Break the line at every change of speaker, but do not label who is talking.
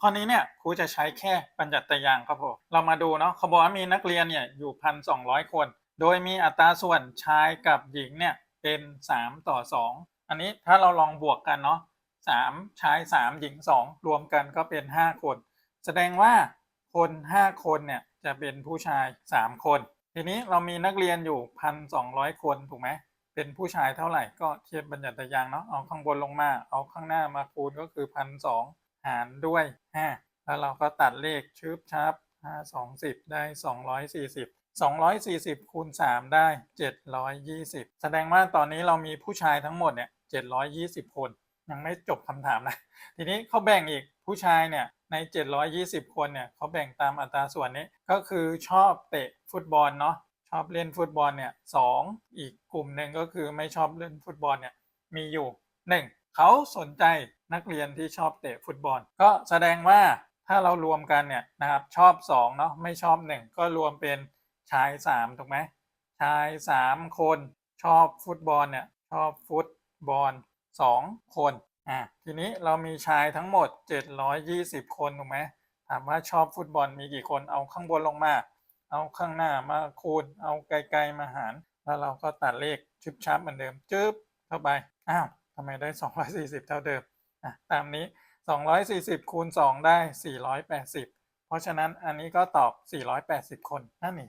ข้อนี้เนี่ยครูจะใช้แค่บัญญัติยางครับผมเรามาดูเนาะเขาบอกว่ามีนักเรียนเนี่ยอยู่พันสองคน โดยมีอัตราส่วนชายกับหญิงเนี่ยเป็น 3 ต่อ 2 อันนี้ถ้าเราลองบวกกันเนาะ3ชาย 3 หญิง 2 รวมกันก็เป็น 5 คน แสดงว่าคน 5 คนเนี่ยจะเป็นผู้ชาย 3 คน ทีนี้เรามีนักเรียนอยู่ 1,200 คนถูกไหมเป็นผู้ชายเท่าไหร่ก็เทียบบัญญัติยางเนาะเอาข้างบนลงมา เอาข้างหน้ามาคูณก็คือพันสองารด้วยห้าแล้วเราก็ตัดเลขชืบชับห้าสองสิบได้สองร้อยสี่สิบสองร้อยสี่สิบคูณสามได้เจ็ดร้อยยี่สิบแสดงว่าตอนนี้เรามีผู้ชายทั้งหมดเนี่ยเจ็ดร้อยยี่สิบคน ยังไม่จบคำถามนะ ทีนี้เขาแบ่งอีกผู้ชายเนี่ยใน 720 คนเนี่ยเขาแบ่งตามอัตราส่วนนี้ก็คือชอบเตะฟุตบอลเนาะชอบเล่นฟุตบอลเนี่ยสองอีกกลุ่มหนึ่งก็คือไม่ชอบเล่นฟุตบอลเนี่ยมีอยู่หนึ่งเขาสนใจ นักเรียนที่ชอบเตะฟุตบอล ก็แสดงว่าถ้าเรารวมกันเนี่ยนะครับชอบ2เนาะไม่ชอบ 1 ก็รวมเป็นชาย3ถูกไหมชาย 3 คนชอบฟุตบอลเนี่ยชอบฟุตบอล2คนอะทีนี้เรามีชายทั้งหมด 720 คนถูกไหมถามว่าชอบฟุตบอลมีกี่คนเอาข้างบนลงมา เอาข้างหน้ามาคูณ เอาไกลๆมาหาร แล้วเราก็ตัดเลขชุบชับเหมือนเดิมจึ๊บเข้าไปอ้าวทำไมได้ 240 เท่าเดิม ตามนี้ 240คูณ2ได้ 480 เพราะฉะนั้นอันนี้ก็ตอบ 480 คนนั่นเอง